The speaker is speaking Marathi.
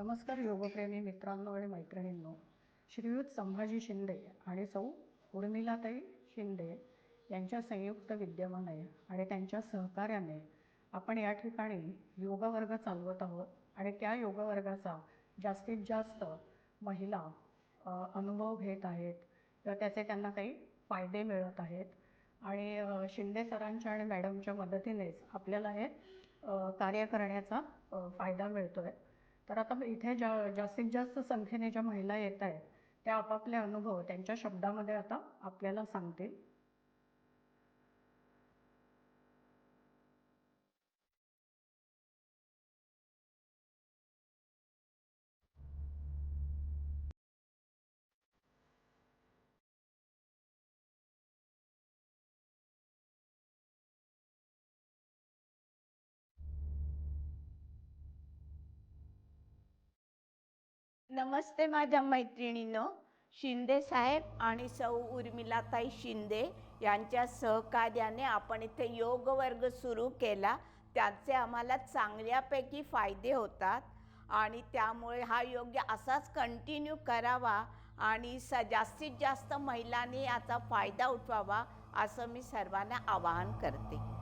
नमस्कार योगप्रेमी मित्रांनो आणि मैत्रिणींनो. श्रीयुत संभाजी शिंदे आणि सौ उर्मिलाताई शिंदे यांच्या संयुक्त विद्यमाने आणि त्यांच्या सहकार्याने आपण या ठिकाणी योगवर्ग चालवत आहोत. आणि त्या योगवर्गाचा जास्तीत जास्त महिला अनुभव घेत आहेत. किंवा त्याचे त्यांना काही फायदे मिळत आहेत. आणि शिंदे सरांच्या आणि मॅडमच्या मदतीनेच आपल्याला हे कार्य करण्याचा फायदा मिळतो आहे तर आता इथे जा जास्तीत जास्त संख्येने ज्या महिला येत आहेत त्या आपापले अनुभव त्यांच्या शब्दामध्ये आता आपल्याला सांगतील. नमस्ते माझ्या मैत्रिणीनो. शिंदे साहेब आणि सौ उर्मिलाताई शिंदे यांच्या सहकार्याने आपण इथे योग वर्ग सुरू केला. त्याचे आम्हाला चांगल्यापैकी फायदे होतात आणि त्यामुळे हा योग्य असाच कंटिन्यू करावा आणि स जास्तीत जास्त महिलांनी याचा फायदा उठवावा असं मी सर्वांना आवाहन करते.